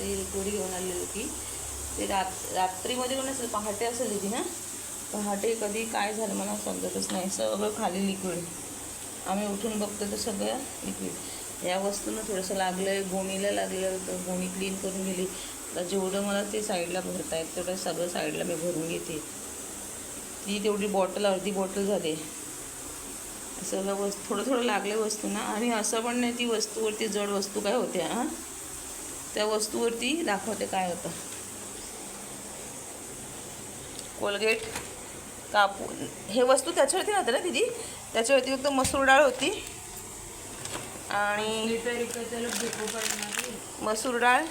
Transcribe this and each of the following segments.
ते गोळी घेऊन आलेली होती. ते रात रात्रीमध्ये पण असेल पहाटे असेल तिथे ना पहाटे कधी काय झालं मला समजतच नाही. सगळं खाली लिक्विड आम्ही उठून बघतो तर सगळं लिक्विड या वस्तूनं थोडंसं लागलं आहे गोणीला लागलेलं होतं. गोणी क्लीन करून गेली तर जेवढं मला ते साईडला भरता येत तेवढं सगळं साईडला मी भरून घेते. ती तेवढी बॉटल अर्धी बॉटल झाली. सगळं वस्तू थोडं थोडं लागले वस्तू ना आणि असं पण नाही ती वस्तूवरती जड वस्तू काय होत्या हां? त्या वस्तूवरती दाखवते काय होतं. कोलगेट कापू हे वस्तू त्याच्यावरती नव्हतं ना दिदी? त्याच्यावरती फक्त मसूर डाळ होती. आणि मसूर डाळ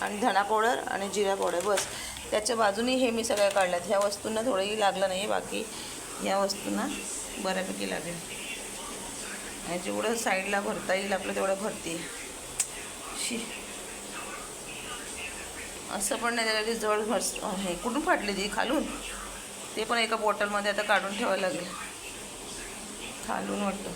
आणि धणा पावडर आणि जिरा पावडर बस. त्याच्या बाजूने हे मी सगळ्या काढल्यात ह्या वस्तूंना थोडंही लागलं नाही बाकी ह्या वस्तूंना बऱ्यापैकी लागेल. आणि जेवढं साईडला भरता येईल आपलं तेवढं भरते. शी. असं पण नाही त्याला जवळ घस हे कुठून फाटली ती? खालून? ते पण एका बॉटलमध्ये आता काढून ठेवायला लागेल. खालून वाटतं.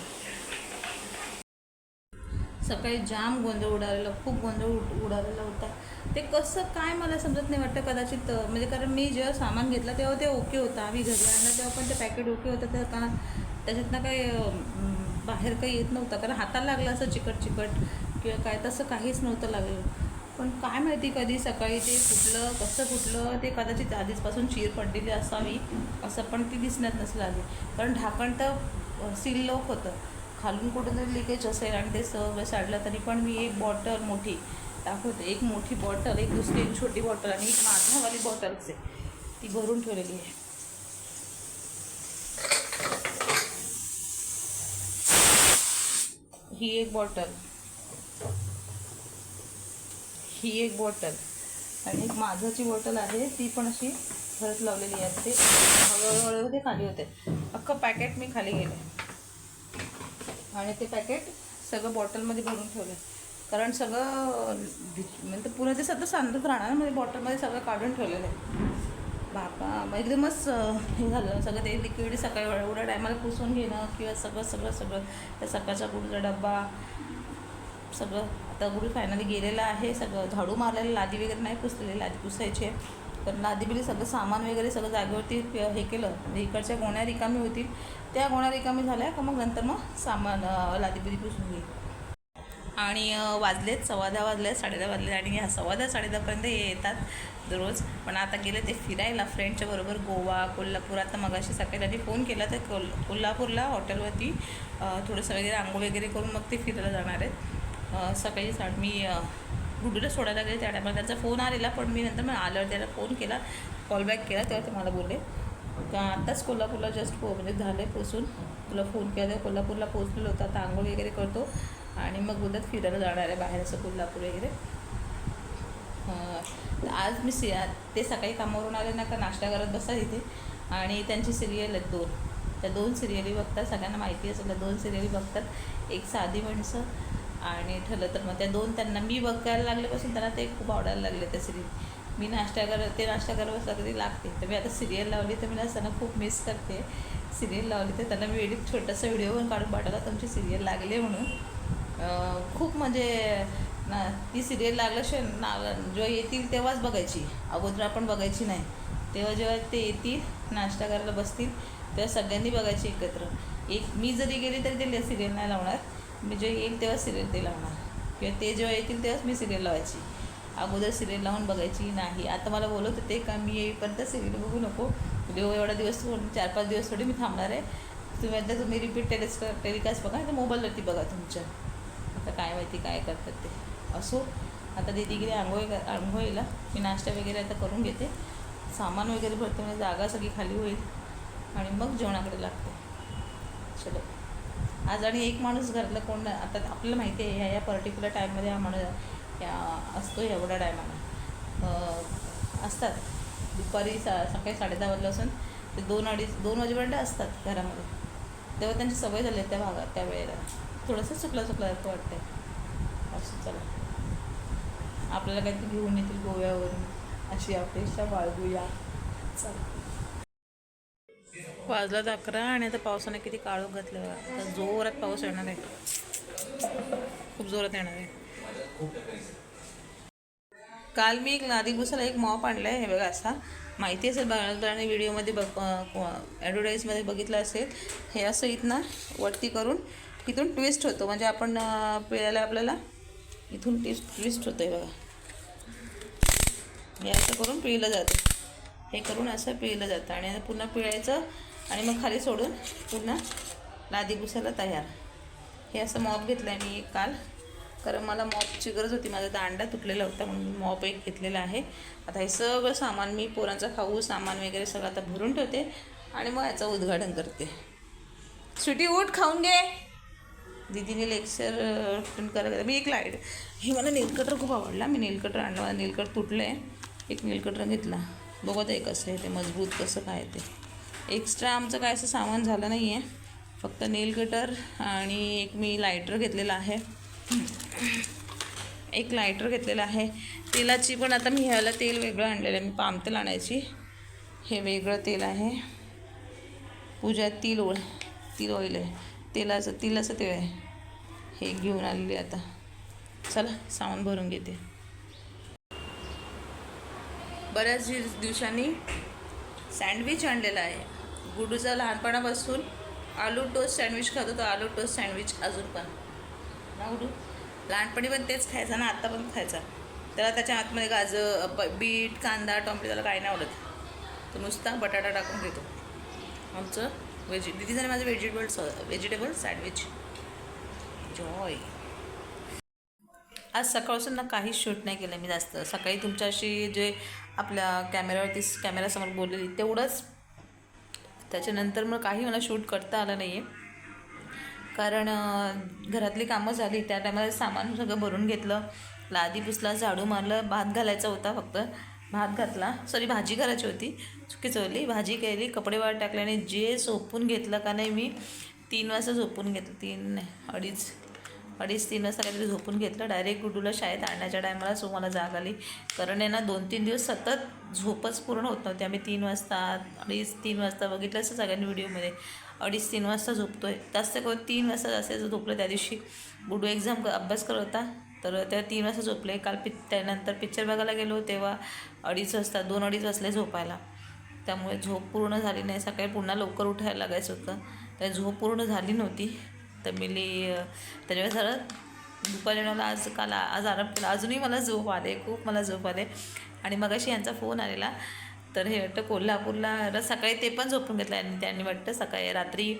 सकाळी जाम गोंधळ उडालेला खूप गोंधळ उड उडालेला होता. ते कसं काय मला समजत नाही वाटतं कदाचित म्हणजे कारण मी जेव्हा सामान घेतलं तेव्हा ते ओके होतं. आम्ही घरी आणलं तेव्हा पण ते पॅकेट ओके होतं तर का त्याच्यातनं काही बाहेर काही येत नव्हतं. कारण हाताला लागलं असं चिकट चिकट किंवा काय तसं काहीच नव्हतं लागलं. पण काय माहिती कधी सकाळी ते फुटलं कसं फुटलं ते कदाचित आधीचपासून चीर पडलेली असावी असं पण ती दिसण्यात नसेल आली कारण ढाकण तर सील लोक होतं. खालून कुठेतरी लिकेज असेल आणि ते सगळं साडलं तरी पण मी एक बॉटल मोठी दाखवते. एक मोठी बॉटल एक दुसरी एक छोटी बॉटल आणि एक माझ्यावाली बॉटलच आहे. ती भरून ठेवलेली आहे. ही एक बॉटल ही एक बॉटल. आणि एक माझाची बॉटल आहे ती पण अशी भरत लावलेली आहे. ते हळूहळू हळूहळू ते खाली होते. अख्खं पॅकेट मी खाली गेले. आणि ते पॅकेट सगळं बॉटलमध्ये भरून ठेवलं. कारण सगळं म्हणजे पुन्हा ते सगळं सांगत राहणार म्हणजे बॉटलमध्ये सगळं काढून ठेवलेलं आहे. बापा मग एकदमच हे झालं. सगळं ते लिक्विड सकाळी एवढ्या टायमाला पुसून घेणं किंवा सगळं सगळं सगळं. त्या सकाळचा गुडचा डब्बा सगळं. आता गुढी फायनली गेलेलं आहे. सगळं झाडू मारलेलं लादी वगैरे नाही पुसलेली लादी पुसायची. आहे तर लादी बिली सगळं सामान वगैरे सगळं जागेवरती हे केलं. म्हणजे इकडच्या गोण्या रिकामी होतील. त्या गोण्या रिकामी झाल्या का मग नंतर मग सामान लादी बिली पुसून घेईल आणि वाजलेत सव्वा दहा वाजले साडे दहा वाजले आणि ह्या सव्वा दहा साडे दहापर्यंत हे येतात दररोज. पण आता गेले ते फिरायला फ्रेंडच्या बरोबर गोवा कोल्हापूर. आता मगाशी सकाळी त्यांनी फोन केला तर कोल कोल्हापूरला हॉटेलवरती थोडंसं वगैरे आंघोळ वगैरे करून मग ते फिरायला जाणार आहेत. सकाळी साड मी अं, गुडूला सोडायला गेले त्या टायमाला त्यांचा फोन आलेला पण मी नंतर मग आल्यावर त्याला फोन केला कॉलबॅक केला तेव्हा ते मला बोलले. का आत्ताच कोल्हापूरला जस्ट पो हो, म्हणजे झाले पोचून तुला फोन केला कोल्हापूरला पोचलेलो होता आता आंघोळ वगैरे करतो. आणि मग उद्याच फिरायला जाणार आहे बाहेर असं कोल्हापूर वगैरे. आज मी सि ते सकाळी कामावरून आले ना का नाश्ता करत बसा इथे. आणि त्यांची सिरियल आहेत दोन. त्या दोन सिरियली बघतात सगळ्यांना माहिती असेल त्या दोन सिरियली बघतात. एक साधी माणसं आणि ठरलं तर मग त्या दोन त्यांना मी बघायला लागल्यापासून त्यांना ते खूप आवडायला लागले त्या सिरियल मी नाश्ता कर ते नाश्ता करावं बसला लागते. तर मी आता सिरियल लावली तर मी असताना त्यांना खूप मिस करते. सिरियल लावली तर त्यांना मी एडिट छोटासा व्हिडिओ पण काढून पाठवला तुमची सिरियल लागले म्हणून. खूप म्हणजे ना ती सिरियल लागल्याशिवाय ना जेव्हा येतील तेव्हाच बघायची. अगोदर आपण बघायची नाही. तेव्हा जेव्हा ते येतील नाश्ता करायला बसतील तेव्हा सगळ्यांनी बघायची एकत्र. एक मी जरी गेली तरी ते सिरियल नाही लावणार. मी जे येईल तेव्हा सिरियल ते लावणार. किंवा ते जेव्हा येतील तेव्हाच मी सिरियल लावायची. अगोदर सिरियल लावून बघायची नाही. आता मला बोलत होते का मी येईपर्यंत सिरियल बघू नको. म्हणजे एवढा दिवस चार पाच दिवस थोडी मी थांबणार आहे. तुम्ही आता तुम्ही रिपीट टेलिस टेलिकास्ट बघा तर मोबाईलवरती बघा तुमच्या. आता काय माहिती काय करतात ते. असो आता दिदी गेली आंघोळ आंघोळीला. मी नाश्ता वगैरे आता करून घेते. सामान वगैरे भरते म्हणजे जागा सगळी खाली होईल. आणि मग जेवणाकडे लागते. चलो. आज आणि एक माणूस घरातलं कोण नाही. आता आपल्याला माहिती आहे ह्या या पर्टिक्युलर टाईममध्ये हा माणूस या असतो एवढ्या टायमाला असतात. दुपारी सा सकाळी साडे दहा वाजल्यापासून ते दोन अडीच दोन वाजेपर्यंत असतात घरामध्ये. तेव्हा त्यांची सवय झाली त्या भागात त्या वेळेला. थोडंसं चुकलं चुकलं असं वाटतंय. असं चला. आपल्याला काहीतरी घेऊन येतील गोव्यावरून. अशी अपेक्षा बाळगूया. चला. वाजलात अकरा आणि आता पावसाने किती काळोख घातलं. बघा. आता जोरात पाऊस येणार आहे. खूप जोरात येणार आहे. काल मी एक नादी पुसायला एक मॉप आणला आहे हे बघा असा. माहिती असेल बघायला व्हिडिओमध्ये बघ ॲडव्हर्टाईजमध्ये बघितलं असेल. हे असं इथनं वरती करून इथून ट्विस्ट होतो. म्हणजे आपण पिळायला आपल्याला इथून ट्विस्ट ट्विस्ट होतं आहे बघा. हे असं करून पिळलं जातं. हे करून असं पिळलं जातं. आणि पुन्हा पिळायचं आणि मग खाली सोडून पुन्हा लादी पुसायला तयार. हे असं मॉप घेतलं आहे मी एक काल. कारण मला मॉपची गरज होती. माझा दांडा तुटलेला होता म्हणून मी मॉप एक घेतलेला आहे. आता हे सगळं सामान मी पोरांचं खाऊ सामान वगैरे सगळं आता भरून ठेवते आणि मग याचं उद्घाटन करते. स्वीटी उठ खाऊन घे. दीदीने लेक्चर अटेंड करायला मी एक लाइट हे मला नेलकटर खूप आवडला. मी नेलकटर आणलं. मला नेलकट तुटलं आहे एक नेलकटर घेतला. बघत आहे कसं आहे ते मजबूत कसं काय ते. एक्स्ट्रा आमचं काय असं सामान झालं नाही आहे फक्त नेल कटर आणि एक मी लायटर घेतलेला आहे. एक लायटर घेतलेला आहे. तेलाची पण आता मी ह्याला तेल वेगळं आणलेलं आहे. मी पाम तेल आणायची. हे वेगळं तेल आहे. पूजा तिल ओळ तिल ऑइल आहे. तेलाचं तिलाचं तेल आहे. हे घेऊन आलेले आता. चला सामान भरून घेते. बऱ्याच दिवसांनी सँडविच आणलेला आहे. गुडूचा लहानपणापासून आलू टोस्ट सँडविच खातो तो आलू टोस्ट सँडविच अजून पण. ना गुडू? लहानपणी पण तेच खायचा ना आत्ता पण खायचा. त्याला त्याच्या आतमध्ये गाजर ब- बीट कांदा टोमॅटो त्याला काही नाही आवडत. तो नुसता बटाटा टाकून घेतो. आमचं व्हेजि दिदी झालं माझं व्हेजिटेबल व्हेजिटेबल सँडविच. जॉय. आज सकाळपासून ना काहीच शूट नाही केलं मी जास्त. सकाळी तुमच्याशी जे आपल्या कॅमेऱ्यावरती कॅमेऱ्यासमोर बोललेली तेवढंच त्याच्यानंतर मग काही मला शूट करता आलं नाही आहे कारण घरातली कामं झाली त्या टायमाला सामान सगळं भरून घेतलं. लादी पुसला झाडू मारलं भात घालायचा होता फक्त. भात घातला. सॉरी भाजी करायची होती. चुकी चवली भाजी केली कपडे वाट टाकले आणि जे झोपून घेतलं का नाही मी तीन वाजता झोपून घेतलं. तीन नाही अडीच. अडीच तीन वाजता काहीतरी झोपून घेतलं. डायरेक्ट गुडूला शाळेत आणण्याच्या टायमाला सो मला जाग आली. कारण यांना ना दोन तीन दिवस सतत झोपच पूर्ण होत नव्हती. आम्ही तीन वाजता अडीच तीन वाजता बघितलं असं सगळ्यांनी व्हिडिओमध्ये. अडीच तीन वाजता झोपतो आहे जास्त करून तीन वाजता जास्त झोपलं त्या दिवशी. गुडू एक्झाम अभ्यास करत होता. तर त्या तीन वाजता झोपले. काल पि त्यानंतर पिक्चर बघायला गेलो तेव्हा अडीच वाजता दोन अडीच वाजले झोपायला. त्यामुळे झोप पूर्ण झाली नाही. सकाळी पुन्हा लवकर उठायला लागायचं होतं. त्या झोप पूर्ण झाली नव्हती. तर मी अं, त्याच्यामुळे सरळ दुपारी मला आज काल आज आराम केला. अजूनही मला झोप आले खूप मला झोप आले. आणि मगाशी यांचा फोन आलेला. तर हे वाटतं कोल्हापूरला र- सकाळी ते पण झोपून घेतलं. आणि त्यांनी वाटतं सकाळी रात्री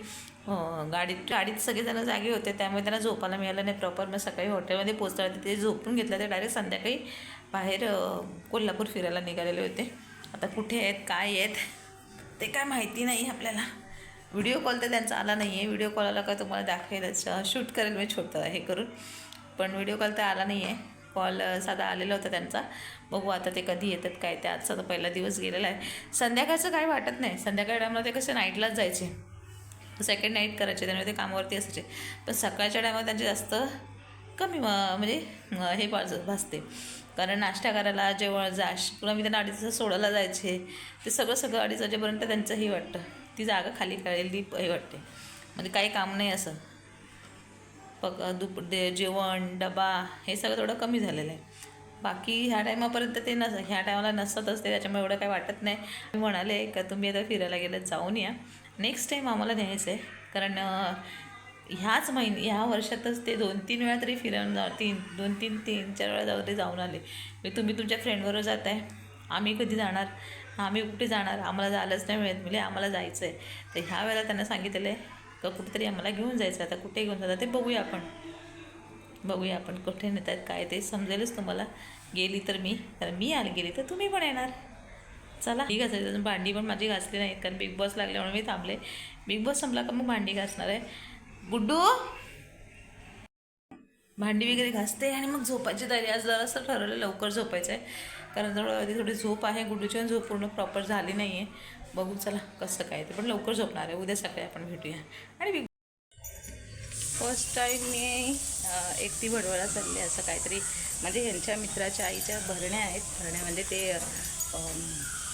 गाडीत गाडीत सगळेजण जागे होते. त्यामुळे त्यांना झोपायला मिळालं नाही प्रॉपर मग सकाळी हॉटेलमध्ये पोचलं ते झोपून घेतलं. ते डायरेक्ट संध्याकाळी बाहेर कोल्हापूर फिरायला निघालेले होते. आता कुठे आहेत काय आहेत ते काय माहिती नाही आपल्याला. व्हिडिओ कॉल तर त्यांचा आला नाही आहे व्हिडिओ कॉल आला का तुम्हाला दाखवेलच. शूट करेल मी छोटं हे करून. पण व्हिडिओ कॉल तर आला नाही आहे कॉल साधा आलेला होता त्यांचा. बघू आता ते कधी येतात काय ते आजचा तर पहिला दिवस गेलेला आहे. संध्याकाळचं काही वाटत नाही. संध्याकाळी टायमाला ते कसे नाईटलाच जायचे. सेकंड नाईट करायचे त्यामुळे ते कामावरती असायचे. पण सकाळच्या टायमाला त्यांचे जास्त कमी म- म्हणजे हे भाज भासते. कारण नाश्ता करायला जेवण जाश पुन्हा मी त्यांना अडीच सोडायला जायचे. ते सगळं सगळं अडीच वाजेपर्यंत त्यांचं हे वाटतं. ती जागा खाली कळलेली हे वाटते. म्हणजे काही काम नाही असं. पग दुप दे जेवण डबा हे सगळं थोडं कमी झालेलं आहे. बाकी ह्या टायमापर्यंत ते नस ह्या टायमाला नसतच असते त्याच्यामुळे एवढं काही वाटत नाही. मी म्हणाले का तुम्ही आता फिरायला गेलं जाऊन या. नेक्स्ट टाईम आम्हाला न्यायचं आहे कारण ह्याच महिने ह्या वर्षातच ते दोन तीन वेळा तरी फिरायला जा तीन दोन तीन तीन चार वेळा जाऊ तरी जाऊन आले. मी तुम्ही तुमच्या फ्रेंडबरोबर जात आहे आम्ही कधी जाणार? आम्ही कुठे जाणार? आम्हाला जायलाच नाही मिळत म्हणजे आम्हाला जायचं आहे तर ह्या वेळेला त्यांना सांगितलेलं आहे का कुठेतरी आम्हाला घेऊन जायचं आता कुठे घेऊन जातात ते बघूया आपण. बघूया आपण कुठे नेतात काय ते समजेलच तुम्हाला. गेली तर मी तर मी आली गेली तर तुम्ही पण येणार. चला. ठीक आहे अजून भांडी पण माझी घासली नाहीत कारण बिग बॉस लागल्यामुळे मी थांबले. बिग बॉस संपला का मग भांडी घासणार आहे? गुड्डू! भांडी वगैरे घासते आणि मग झोपायची तयारी. आज जरासं ठरवलं लवकर झोपायचं आहे कारण थोडं आधी थोडी झोप आहे. गुडूची पण झोप पूर्ण प्रॉपर झाली नाही आहे बघू चला कसं काय ते. पण लवकर झोपणार आहे. उद्या सकाळी आपण भेटूया. आणि फर्स्ट टाईम मी एकटी भडवळा चालली असं काहीतरी. म्हणजे ह्यांच्या मित्राच्या आईच्या भरण्या आहेत. भरण्या म्हणजे ते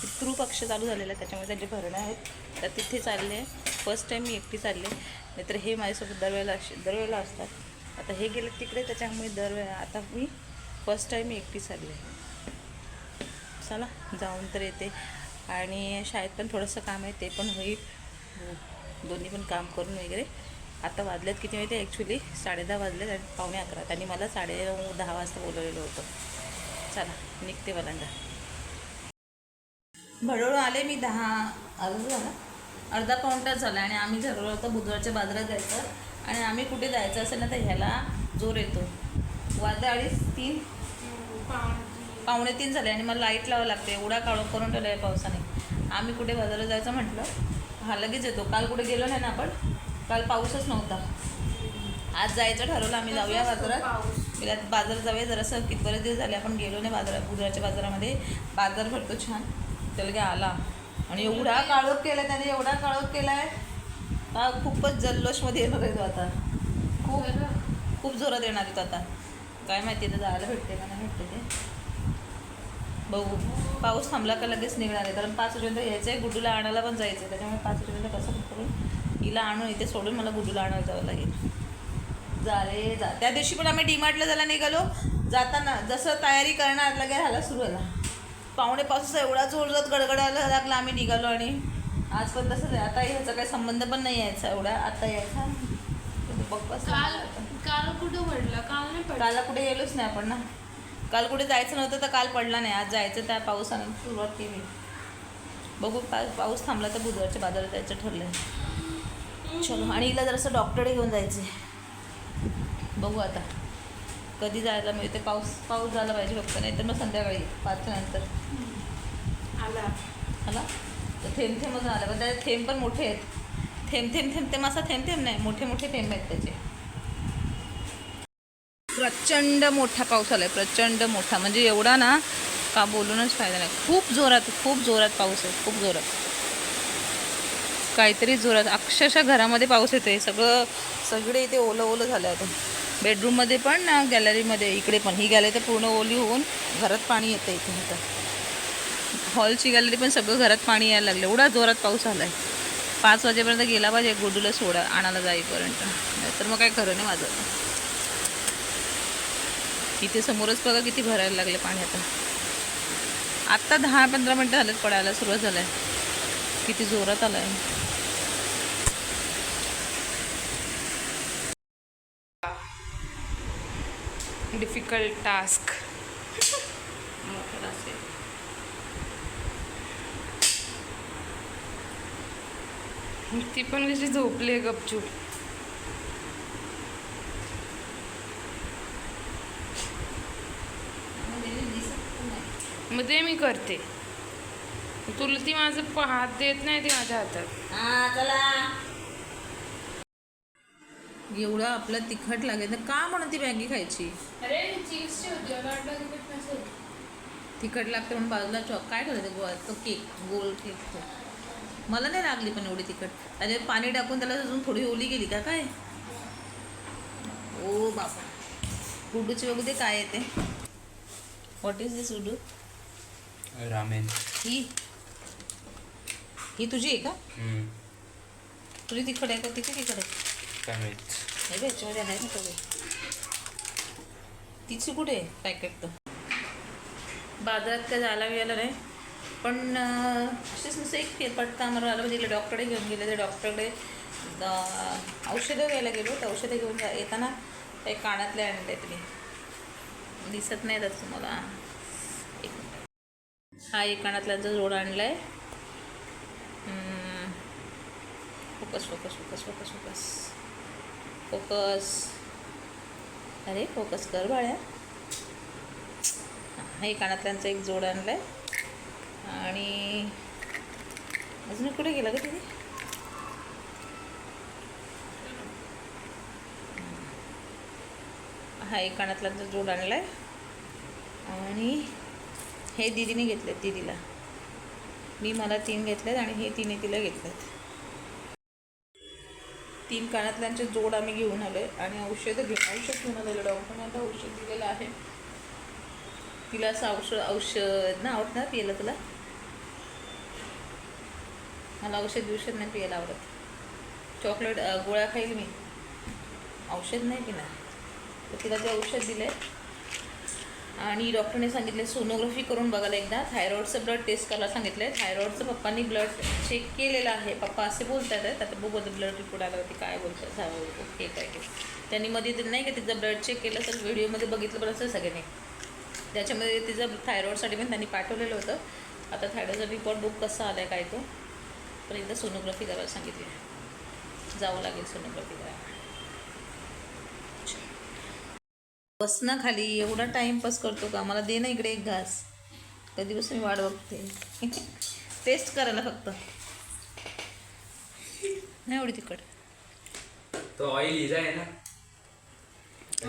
पितृपक्ष चालू झालेला आहे. त्याच्यामुळे त्यांचे भरण्या आहेत. तर तिथे चालले. फर्स्ट टाईम मी एकटी चालले. नाहीतर हे माझ्यासोबत दरवेळेला दरवेळेला असतात. आता हे गेलं तिकडे त्याच्यामुळे दर आता मी फर्स्ट टाईम मी एकटी चालले चला जाऊन तर येते. आणि शाळेत पण थोडंसं काम आहे ते पण होईल. दोन्ही पण काम करून वगैरे. आता वाजल्यात किती माहिती ॲक्च्युली साडे दहा वाजलेत आणि पावणे अकरा. त्यांनी मला साडे नऊ दहा वाजता बोलवलेलं होतं. चला निघते वलांडा. भडोळून आले मी दहा. अर्धा झाला? अर्धा पाऊण तास झाला आणि आम्ही ठरवलं होतं बुधवारच्या बाजारात जायचं. आणि आम्ही कुठे जायचं असेल ना तर ह्याला जोर येतो. वाजता अडीच तीन. पावणे तीन झाले आणि मला लाइट लावावं लागते. एवढा काळ करून ठेवला आहे पावसाने. आम्ही कुठे बाजारात जायचं म्हटलं? हा लगेच येतो. काल कुठे गेलो नाही ना आपण? काल पाऊसच नव्हता. आज जायचं ठरवलं आम्ही जाऊया बाजारात. आता बाजारात जाऊया. जरासं किती बरेच दिवस झाले आपण गेलो नाही बाजारात. बुधवारच्या बाजारामध्ये बाजार भरतो छान. त्याला काय आला. आणि एवढा काळोख केला त्याने एवढा काळोख केला आहे हा खूपच जल्लोषमध्ये येणार आहे तो आता. खूप खूप जोरात येणार आहे तो आता. काय माहिती तर जायला भेटते का नाही भेटते ते. बघू. पाऊस थांबला का लगेच निघणार आहे. कारण पाच वाजेपर्यंत यायचं आहे गुड्डूला आणायला पण जायचं आहे त्याच्यामुळे पाच वाजेपर्यंत कसं करून हिला आणून इथे सोडून मला गुड्डूला आणायला जावं लागेल. जा रे जा. त्या दिवशी पण आम्ही डीमार्टला जायला निघालो. जाताना जसं तयारी करणार लगे ह्याला सुरू झाला. पाहुणे पावसाचा एवढा जोरजात गडगडायला लागला. आम्ही निघालो आणि आज पण तसंच आहे. आता ह्याचा काही संबंध पण नाही यायचा एवढा. आता यायचा. काल काल कुठं पडला? काल नाही पडला. कालला कुठे गेलोच नाही आपण ना. काल कुठे जायचं नव्हतं तर काल पडला नाही. आज जायचं त्या पावसाने सुरुवात केली. बघू पा पाऊस थांबला तर बुधवारच्या बाजारात जायचं ठरलंय. चलो आणि हिला जरासं डॉक्टरकडे घेऊन जायचं बघू आता. कधी जायला मिळते पाऊस पाऊस झाला पाहिजे फक्त. नाही तर मग संध्याकाळी पाचच्या नंतर. आला. आला? थेंब थेंबच आला पण त्याचे थेंब पण मोठे आहेत. थेंब थेंब थेंब थेंब असा थेंब थेंब नाही. मोठे मोठे थेंब आहेत त्याचे. प्रचंड मोठा पाऊस आलाय. प्रचंड मोठा. म्हणजे एवढा ना का बोलूनच फायदा नाही. खूप जोरात खूप जोरात पाऊस आहे. खूप जोरात. काहीतरी जोरात. अक्षरशः घरामध्ये पाऊस येतो आहे सगळं सगळे इथे ओलं ओलं झालं आता. बेडरूममध्ये पण ना गॅलरीमध्ये इकडे पण. ही गॅलरी तर पूर्ण ओली होऊन घरात पाणी येतं इथे आता. हॉलची गॅलरी पण सगळं घरात पाणी यायला लागलं. एवढा जोरात पाऊस आला आहे पाच वाजेपर्यंत गेला पाहिजे गुडूला सोडा आणायला जाईपर्यंत. नाहीतर मग काय खरं नाही माझं. इथे समोरच बघा किती भरायला लागले पाणी आता. आत्ता दहा पंधरा मिनटं झालेत पडायला सुरुवात झालं आहे किती जोरात आलं आहे डिफिकल्ट टास्क. ती पण कशी झोपली गपचूप. मग ते मी करते. तुला ती माझं हात देत नाही ती माझ्या हातात. चला. एवढं आपलं तिखट लागेल तर का म्हणून ती मॅगी खायची? अरे तिखट लागते म्हणून बाजूला चॉक काय करायचं गोवा तो केक गोल केक तो. मला नाही लागली पण एवढी तिखट. त्याच्यात पाणी टाकून त्याला अजून थोडी ओली गेली का काय? ओ बापा गुड्डूची बघू दे काय येते. व्हॉट इज दिस उडू रामेन. ही? ही तुझी आहे का? तुझी तिखट आहे का? तिची तिखट आहे. नाही याच्यामध्ये ना सगळे. तिची कुठे आहे? पॅकेट तर. बाजारात काय जायला मिळालं नाही? पण अं, नुसतं म्हणजे एक फेरपट्टा आम्हाला आलं म्हणजे डॉक्टरकडे घेऊन गेले ते डॉक्टरकडे औषधं घ्यायला गेलो तर औषधं घेऊन जा- येताना काही कानातले आणले तुम्ही दिसत नाही त्यात तुम्हाला. एक हा एक कानातल्यांचा जोड आणला आहे focus focus focus focus focus. Focus. अरे फोकस कर बाळ्या. हे कानातल्यांचा एक जोड आणला आहे आणि अजून कुठे गेला का तिथे? हा एक कानातल्यांचा जोड आणला आहे आणि हे दिदीने घेतलेत दिदीला. मी मला तीन घेतलेत आणि हे तिने तिला घेतलेत. तीन कानातल्यांचे जोड आम्ही घेऊन आलो आहे आणि औषधं घे औषध घेऊन आलेलं डॉक्टरने आता औषध दिलेलं आहे. तिला असं औषध औषध ना आवडणार ना पियाला तुला मला औषध बिवषध नाही प्यायला आवडत. चॉकलेट गोळ्या खाईल मी. औषध नाही पिणार. तर तिला ते औषध दिलं आहे आणि डॉक्टरने सांगितले सोनोग्राफी करून बघायला एकदा. थायरॉईडचं ब्लड टेस्ट करायला सांगितलं आहे थायरॉईडचं पप्पांनी ब्लड चेक केलेलं आहे. पप्पा असे बोलतात आहेत आता बघू आता ब्लड रिपोर्ट आल्यावरती काय बोलतात झालं ओके काय काय त्यांनी मध्ये ते नाही का तिचं ब्लड चेक केलं तर व्हिडिओमध्ये बघितलं पण असेल सगळ्यांनी. त्याच्यामध्ये तिचं थायरॉईडसाठी पण त्यांनी पाठवलेलं होतं. आता थायरॉईडचा रिपोर्ट बुक कसा आला आहे काय तो. पण एकदा सोनोग्राफी करायला सांगितली जावं लागेल सोनोग्राफी करायला. बस ना खाली एवढा टाईमपास करतो का? मला दे ना इकडे एक घास. कधी बस मी वाट बघते. टेस्ट करायला फक्त. नाही एवढी तिखट. तो ऑइल इजा आहे ना?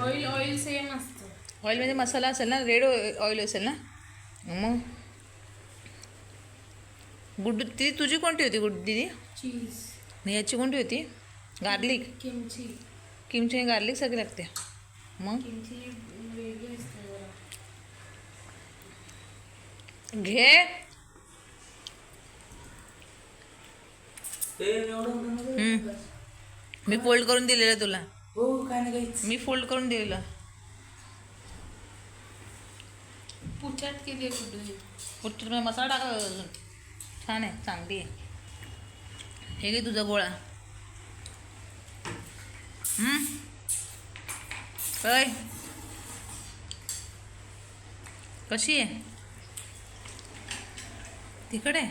ऑइल ऑइल सेम असतं. ऑइलमध्ये मसाला असेल ना? रेड ऑइल असेल ना? मग गुड्डू ती तुझी कोणती होती गुड्डू दिदी? चीज. आणि याची कोणती होती? गार्लिक. किमची. किमची गार्लिक सगळी लागते. मग? किमची वेगळी असते जरा. घे. हम्म. मी फोल्ड करून दिलेलं तुला. हो काय नाही काहीच. मी फोल्ड करून दिलेलं. पुचाट केली कुठे कुठं तुम्ही मसाला टाका अजून. छान आहे चांगली आहे. हे घे तुझा गोळा? काय कशी आहे? तिकडे?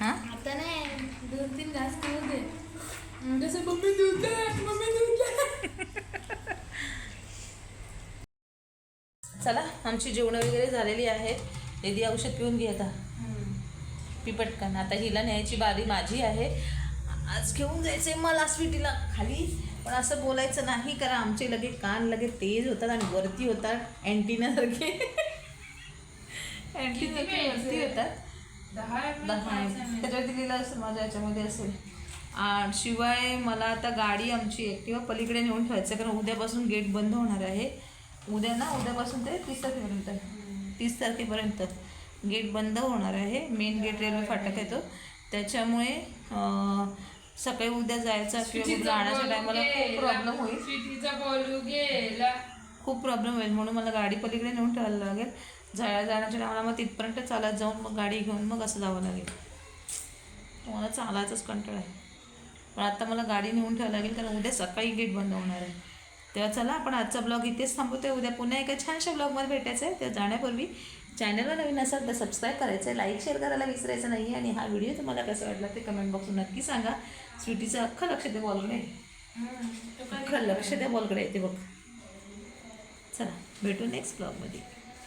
हां? आता नाही दोन तीन घास करू दे. जसं मम्मी दूध दे मम्मी दूध दे चला आमची जेवणं वगैरे झालेली आहेत. दीदी औषध पिऊन घे पी पटकन. आता हिला न्यायची बारी माझी आहे. आज घेऊन जायचंय मला स्वीटीला खाली. पण असं बोलायचं नाही कारण आमचे लगे कान लगे तेज होतात आणि वरती होतात अँटिनासारखे अँटिनासारखे वरती होतात. दहा दहा त्याच्यावर दिलेलं असेल माझ्या याच्यामध्ये असेल. शिवाय मला आता गाडी आमची ॲक्टिवा पलीकडे नेऊन ठेवायचं कारण उद्यापासून गेट बंद होणार आहे. उद्या ना उद्यापासून ते तीस तारखेपर्यंत. तीस तारखेपर्यंत. गेट बंद होणार आहे. मेन गेट रेल्वे फाटक येतो त्याच्यामुळे सकाळी उद्या जायचा किंवा जाण्याच्या टायमाला खूप प्रॉब्लेम होईल. खूप प्रॉब्लेम होईल म्हणून मला गाडी पलीकडे नेऊन ठेवायला लागेल. जाया जाण्याच्या टायमाला मग तिथपर्यंत चालत जाऊन मग गाडी घेऊन मग असं जावं लागेल. मला चालायचंच कंटाळा आहे. पण आता मला गाडी नेऊन ठेवायला लागेल कारण उद्या सकाळी गेट बंद होणार आहे. तेव्हा चला आपण आजचा ब्लॉग इथेच थांबवतोय. उद्या पुन्हा एका छानशा ब्लॉगमध्ये भेटायचं आहे. तेव्हा जाण्यापूर्वी चॅनलला नवीन असाल तर सबस्क्राईब करायचं आहे लाईक शेअर करायला विसरायचं नाही आहे. आणि हा व्हिडिओ तुम्हाला कसा वाटला ते कमेंट बॉक्समध्ये नक्की सांगा. स्वीटीचं अख्खं लक्ष ते बॉलकडे अख्खं लक्ष त्या बॉलकडे येते बघ. चला भेटू नेक्स्ट ब्लॉगमध्ये